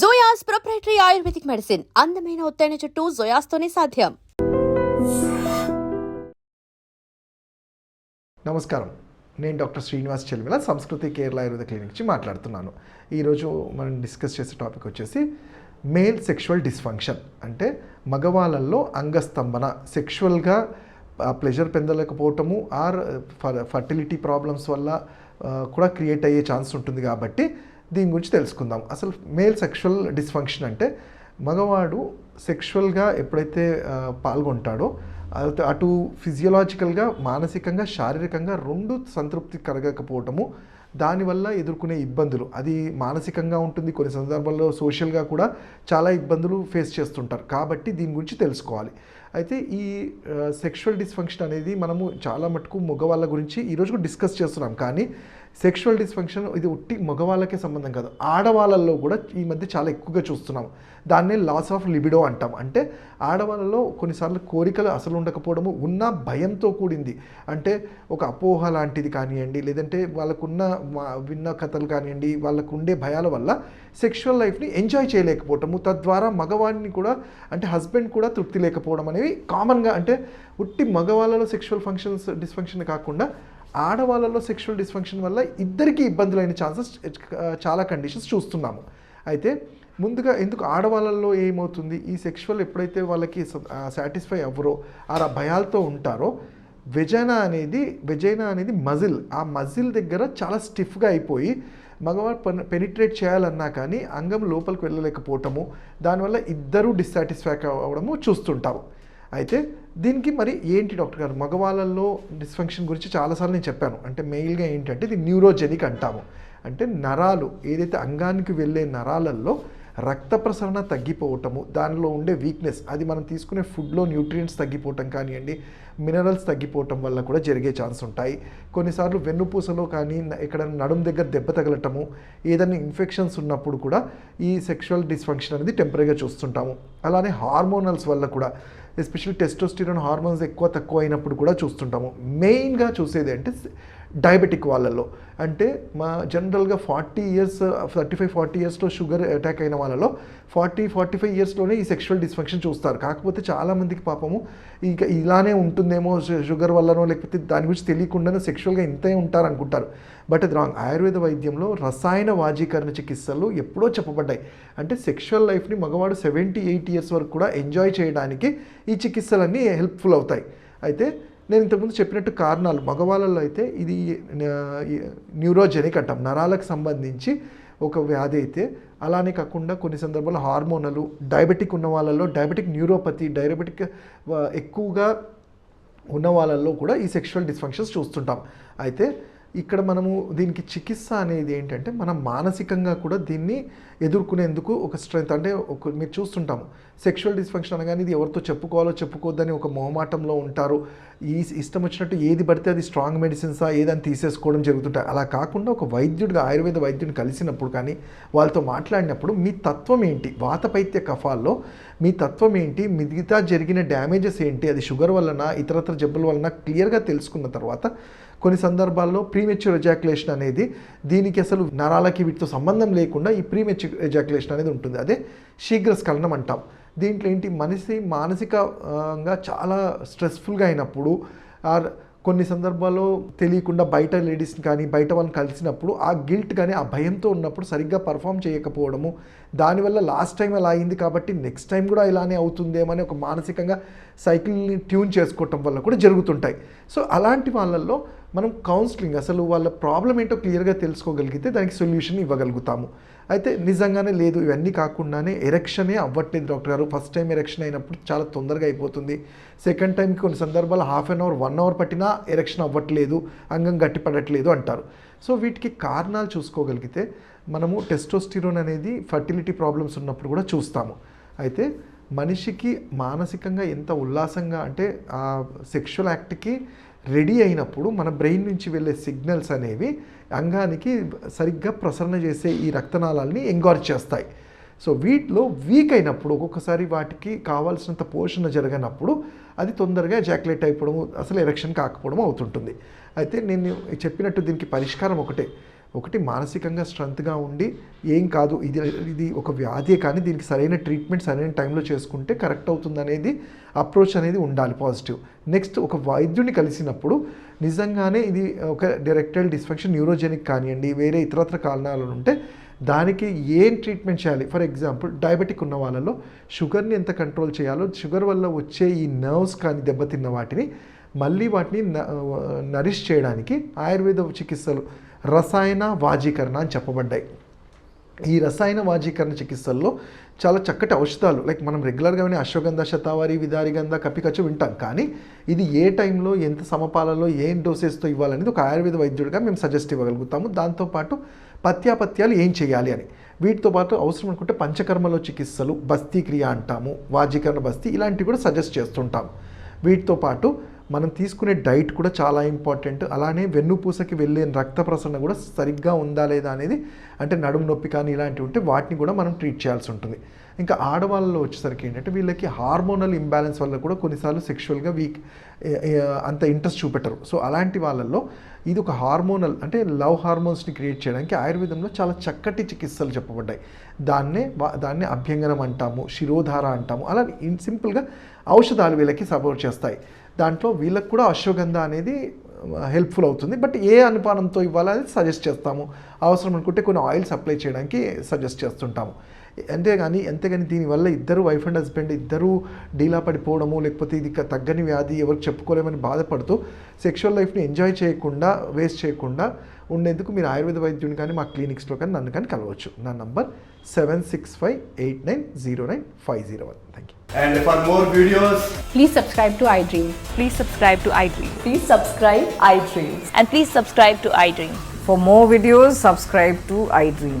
జోయాస్ proprietary Ayurvedic medicine అందమైన ఒత్తైన చుట్టూ జోయాస్తోనే సాధ్యం. నమస్కారం. నేను డాక్టర్ శ్రీనివాస్ చెల్మిల సంస్కృతి కేరళ ఆయుర్వేద క్లినిక్ నుంచి మాట్లాడుతున్నాను. ఈరోజు మనం డిస్కస్ చేసే టాపిక్ వచ్చేసి మేల్ సెక్షువల్ డిస్ఫంక్షన్. అంటే మగవాళ్ళల్లో అంగస్తంభన సెక్షువల్గా ప్లెజర్ పొందలేకపోవటము ఆర్ ఫర్టిలిటీ ప్రాబ్లమ్స్ వల్ల కూడా క్రియేట్ అయ్యే ఛాన్స్ ఉంటుంది కాబట్టి దీని గురించి తెలుసుకుందాం. అసలు మేల్ సెక్షువల్ డిస్ఫంక్షన్ అంటే మగవాడు సెక్షువల్గా ఎప్పుడైతే పాల్గొంటాడో అటు- ఫిజియలాజికల్గా మానసికంగా శారీరకంగా రెండు సంతృప్తి కలగకపోవటము దానివల్ల ఎదుర్కొనే ఇబ్బందులు. అది మానసికంగా ఉంటుంది కొన్ని సందర్భాల్లో సోషల్గా కూడా చాలా ఇబ్బందులు ఫేస్ చేస్తుంటారు. కాబట్టి దీని గురించి తెలుసుకోవాలి. అయితే ఈ సెక్షువల్ డిస్ఫంక్షన్ అనేది మనము చాలా మటుకు మగవాళ్ళ గురించి ఈరోజు డిస్కస్ చేస్తున్నాం. కానీ సెక్షువల్ డిస్ఫంక్షన్ ఇది ఉట్టి మగవాళ్ళకే సంబంధం కాదు. ఆడవాళ్ళల్లో కూడా ఈ మధ్య చాలా ఎక్కువగా చూస్తున్నాం. దాన్నే లాస్ ఆఫ్ లిబిడో అంటాం. అంటే ఆడవాళ్ళలో కొన్నిసార్లు కోరికలు అసలు ఉండకపోవడము ఉన్న భయంతో కూడింది. అంటే ఒక అపోహ లాంటిది కానివ్వండి లేదంటే వాళ్ళకున్న విన్న కథలు కానివ్వండి వాళ్ళకు ఉండే భయాల వల్ల సెక్షువల్ లైఫ్ని ఎంజాయ్ చేయలేకపోవటము తద్వారా మగవాడిని కూడా అంటే హస్బెండ్ కూడా తృప్తి లేకపోవడం అనేవి కామన్గా అంటే ఉట్టి మగవాళ్ళలో సెక్షువల్ ఫంక్షన్స్ డిస్ఫంక్షన్ కాకుండా ఆడవాళ్ళలో సెక్షువల్ డిస్ఫంక్షన్ వల్ల ఇద్దరికీ ఇబ్బందులైన ఛాన్సెస్ చాలా కండిషన్స్ చూస్తున్నాము. అయితే ముందుగా ఎందుకు ఆడవాళ్ళల్లో ఏమవుతుంది? ఈ సెక్షువల్ ఎప్పుడైతే వాళ్ళకి సాటిస్ఫై అవ్వరో ఆ భయాలతో ఉంటారో వెజైనా అనేది వెజైనా అనేది మజిల్ ఆ మజిల్ దగ్గర చాలా స్టిఫ్గా అయిపోయి మగవాడు పెన్ పెనిట్రేట్ చేయాలన్నా కానీ అంగం లోపలికి వెళ్ళలేకపోవటము దానివల్ల ఇద్దరూ డిస్సాటిస్ఫై అవ్వడము చూస్తుంటాము. అయితే దీనికి మరి ఏంటి డాక్టర్ గారు? మగవాళ్ళల్లో డిస్ఫంక్షన్ గురించి చాలాసార్లు నేను చెప్పాను. అంటే మెయిల్గా ఏంటంటే ఇది న్యూరోజెనిక్ అంటాము. అంటే నరాలు ఏదైతే అంగానికి వెళ్ళే నరాలల్లో రక్త ప్రసరణ తగ్గిపోవటము దానిలో ఉండే వీక్నెస్ అది మనం తీసుకునే ఫుడ్లో న్యూట్రియంట్స్ తగ్గిపోవటం కానివ్వండి మినరల్స్ తగ్గిపోవటం వల్ల కూడా జరిగే ఛాన్స్ ఉంటాయి. కొన్నిసార్లు వెన్నుపూసలో కానీ న- ఇక్కడ నడుం దగ్గర దెబ్బ తగలటము ఏదైనా ఇన్ఫెక్షన్స్ ఉన్నప్పుడు కూడా ఈ సెక్షువల్ డిస్ఫంక్షన్ అనేది టెంపరీగా చూస్తుంటాము. అలానే హార్మోనల్స్ వల్ల కూడా ఎస్పెషల్లీ టెస్టోస్టిరోన్ హార్మోన్స్ ఎక్కువ తక్కువ అయినప్పుడు కూడా చూస్తుంటాము. మెయిన్గా చూసేది అంటే డయాబెటిక్ వాళ్ళల్లో అంటే మా జనరల్గా forty years thirty five forty ఇయర్స్లో షుగర్ అటాక్ అయిన వాళ్ళలో ఫార్టీ ఫార్టీ ఫైవ్ ఇయర్స్లోనే ఈ సెక్షువల్ డిస్ఫంక్షన్ చూస్తారు. కాకపోతే చాలామందికి పాపము ఇక ఇలానే ఉంటుందేమో షుగర్ వల్లనో లేకపోతే దాని గురించి తెలియకుండానే సెక్షువల్గా ఇంతే ఉంటారు అనుకుంటారు బట్ అది రాంగ్. ఆయుర్వేద వైద్యంలో రసాయన వాజీకరణ చికిత్సలు ఎప్పుడో చెప్పబడ్డాయి. అంటే సెక్షువల్ లైఫ్ని మగవాడు సెవెంటీ ఎయిట్ ఇయర్స్ వరకు కూడా ఎంజాయ్ చేయడానికి ఈ చికిత్సలన్నీ హెల్ప్ఫుల్ అవుతాయి. అయితే నేను ఇంతకుముందు చెప్పినట్టు కారణాలు మగవాళ్ళలో అయితే ఇది న్యూరోజెనిక్ అంటాం. నరాలకు సంబంధించి ఒక వ్యాధి అయితే అలానే కాకుండా కొన్ని సందర్భాల్లో హార్మోనలు డయాబెటిక్ ఉన్న వాళ్ళలో డయాబెటిక్ న్యూరోపతి డయాబెటిక్ ఎక్కువగా ఉన్న వాళ్ళల్లో కూడా ఈ సెక్షువల్ డిస్ఫంక్షన్స్ చూస్తుంటాం. అయితే ఇక్కడ మనము దీనికి చికిత్స అనేది ఏంటంటే మనం మానసికంగా కూడా దీన్ని ఎదుర్కొనేందుకు ఒక స్ట్రెంత్ అంటే ఒక మీరు చూస్తుంటాము సెక్షువల్ డిస్ఫంక్షన్ అనగానే ఇది ఎవరితో చెప్పుకోవాలో చెప్పుకోవద్దని ఒక మొహమాటంలో ఉంటారు. ఈ ఇష్టం వచ్చినట్టు ఏది పడితే అది స్ట్రాంగ్ మెడిసిన్సా ఏదని తీసేసుకోవడం జరుగుతుంటాయి. అలా కాకుండా ఒక వైద్యుడిగా ఆయుర్వేద వైద్యుని కలిసినప్పుడు కానీ వాళ్ళతో మాట్లాడినప్పుడు మీ తత్వం ఏంటి? వాతపైత్య కఫాల్లో మీ తత్వం ఏంటి? మిగతా జరిగిన డ్యామేజెస్ ఏంటి? అది షుగర్ వలన ఇతరత్ర జబ్బుల వలన క్లియర్గా తెలుసుకున్న తర్వాత కొన్ని సందర్భాల్లో ప్రీమెచ్యూర్ ఎజాక్యులేషన్ అనేది దీనికి అసలు నరాలకి వీటితో సంబంధం లేకుండా ఈ ప్రీమెచ్యూర్ ఎజాక్యులేషన్ అనేది ఉంటుంది. అదే శీఘ్ర స్ఖలనం అంటాం. దీంట్లో ఏంటి? మనిషి మానసికంగా చాలా స్ట్రెస్ఫుల్గా అయినప్పుడు ఆర్ కొన్ని సందర్భాల్లో తెలియకుండా బయట లేడీస్ని కానీ బయట వాళ్ళని కలిసినప్పుడు ఆ గిల్ట్ కానీ ఆ భయంతో ఉన్నప్పుడు సరిగ్గా పర్ఫామ్ చేయకపోవడము దానివల్ల లాస్ట్ టైం అలా అయింది కాబట్టి నెక్స్ట్ టైం కూడా ఇలానే అవుతుందేమని ఒక మానసికంగా సైకిల్ని ట్యూన్ చేసుకోవటం వల్ల కూడా జరుగుతుంటాయి. సో అలాంటి వాళ్ళల్లో మనం కౌన్సిలింగ్ అసలు వాళ్ళ ప్రాబ్లం ఏంటో క్లియర్గా తెలుసుకోగలిగితే దానికి సొల్యూషన్ ఇవ్వగలుగుతాము. అయితే నిజంగానే లేదు ఇవన్నీ కాకుండానే ఎరెక్షనే అవ్వట్లేదు డాక్టర్ గారు. ఫస్ట్ టైం ఎరెక్షన్ అయినప్పుడు చాలా తొందరగా అయిపోతుంది. సెకండ్ టైంకి కొన్ని సందర్భాలు half an hour one hour పట్టినా ఎరెక్షన్ అవ్వట్లేదు అంగం గట్టిపడట్లేదు అంటారు. సో వీటికి కారణాలు చూసుకోగలిగితే మనము టెస్టోస్టిరోన్ అనేది ఫర్టిలిటీ ప్రాబ్లమ్స్ ఉన్నప్పుడు కూడా చూస్తాము. అయితే మనిషికి మానసికంగా ఎంత ఉల్లాసంగా అంటే సెక్షువల్ యాక్ట్కి రెడీ అయినప్పుడు మన బ్రెయిన్ నుంచి వెళ్ళే సిగ్నల్స్ అనేవి అంగానికి సరిగ్గా ప్రసరణ చేసే ఈ రక్తనాళాలని ఎంగార్జ్ చేస్తాయి. సో వీటిలో వీక్ అయినప్పుడు ఒక్కొక్కసారి వాటికి కావాల్సినంత పోషణ జరగనప్పుడు అది తొందరగా జాక్యులేట్ అయిపోవడం అసలు ఎరక్షన్ కాకపోవడం అవుతుంటుంది. అయితే నేను చెప్పినట్టు దీనికి పరిష్కారం ఒకటే. ఒకటి మానసికంగా స్ట్రెంత్గా ఉండి ఏం కాదు ఇది ఇది ఒక వ్యాధి కానీ దీనికి సరైన ట్రీట్మెంట్ సరైన టైంలో చేసుకుంటే కరెక్ట్ అవుతుంది అనేది అప్రోచ్ అనేది ఉండాలి పాజిటివ్. నెక్స్ట్ ఒక వైద్యుని కలిసినప్పుడు నిజంగానే ఇది ఒక డైరెక్టల్ డిస్ఫంక్షన్ న్యూరోజెనిక్ కానివ్వండి వేరే ఇతరత్ర కారణాలు ఉంటే దానికి ఏం ట్రీట్మెంట్ చేయాలి? ఫర్ ఎగ్జాంపుల్ డయాబెటిక్ ఉన్న వాళ్ళలో షుగర్ని ఎంత కంట్రోల్ చేయాలో షుగర్ వల్ల వచ్చే ఈ నర్వ్స్ కానీ దెబ్బతిన్న వాటిని మళ్ళీ వాటిని న- నరిష్ చేయడానికి ఆయుర్వేద చికిత్సలు రసాయన వాజీకరణ అని చెప్పబడ్డాయి. ఈ రసాయన వాజీకరణ చికిత్సల్లో చాలా చక్కటి ఔషధాలు లైక్ మనం రెగ్యులర్గా వినే అశ్వగంధ శతావారి విదారిగంధ కపికచ్చు వింటాం. కానీ ఇది ఏ టైంలో ఎంత సమపాలలో ఏం డోసెస్తో ఇవ్వాలనేది ఒక ఆయుర్వేద వైద్యుడిగా మేము సజెస్ట్ ఇవ్వగలుగుతాము. దాంతోపాటు పత్యాపత్యాలు ఏం చేయాలి అని. వీటితో పాటు అవసరం అనుకుంటే పంచకర్మలో చికిత్సలు బస్తీ క్రియ అంటాము వాజీకరణ బస్తీ ఇలాంటివి కూడా సజెస్ట్ చేస్తుంటాం. వీటితో పాటు మనం తీసుకునే డైట్ కూడా చాలా ఇంపార్టెంట్. అలానే వెన్నుపూసకి వెళ్ళే రక్త ప్రసరణ కూడా సరిగ్గా ఉందా లేదా అనేది అంటే నడుము నొప్పి కానీ ఇలాంటివి ఉంటే వాటిని కూడా మనం ట్రీట్ చేయాల్సి ఉంటుంది. ఇంకా ఆడవాళ్ళలో వచ్చేసరికి ఏంటంటే వీళ్ళకి హార్మోనల్ ఇంబ్యాలెన్స్ వల్ల కూడా కొన్నిసార్లు సెక్షువల్గా వీక్ అంత ఇంట్రెస్ట్ చూపెట్టరు. సో అలాంటి వాళ్ళల్లో ఇది ఒక హార్మోనల్ అంటే లవ్ హార్మోన్స్ని క్రియేట్ చేయడానికి ఆయుర్వేదంలో చాలా చక్కటి చికిత్సలు చెప్పబడ్డాయి. దాన్నే వా- దాన్నే అభ్యంగనం అంటాము శిరోధార అంటాము అలా ఇన్ సింపుల్గా ఔషధాలు వీళ్ళకి సపోర్ట్ చేస్తాయి. దాంట్లో వీళ్ళకు కూడా అశ్వగంధ అనేది హెల్ప్ఫుల్ అవుతుంది. బట్ ఏ అనుపానంతో ఇవ్వాలనేది సజెస్ట్ చేస్తాము. అవసరం అనుకుంటే కొన్ని ఆయిల్ సప్లై చేయడానికి సజెస్ట్ చేస్తుంటాము. అంతేగాని అంతేగాని దీనివల్ల ఇద్దరు వైఫ్ అండ్ హస్బెండ్ ఇద్దరు డీలా పడిపోవడము లేకపోతే ఇది క- తగ్గని వ్యాధి ఎవరికి చెప్పుకోలేమని బాధపడుతూ సెక్షువల్ లైఫ్ని ఎంజాయ్ చేయకుండా వేస్ట్ చేయకుండా ఉండేందుకు మీరు ఆయుర్వేద వైద్యుని కానీ మా క్లినిక్స్లో కానీ నన్ను కానీ కలవచ్చు నా number seven six five eight nine zero nine five zero one thank you And for more videos, Please subscribe to iDream. Please subscribe to iDream. Please subscribe iDreams. And please subscribe to iDream. For more videos, subscribe to iDream.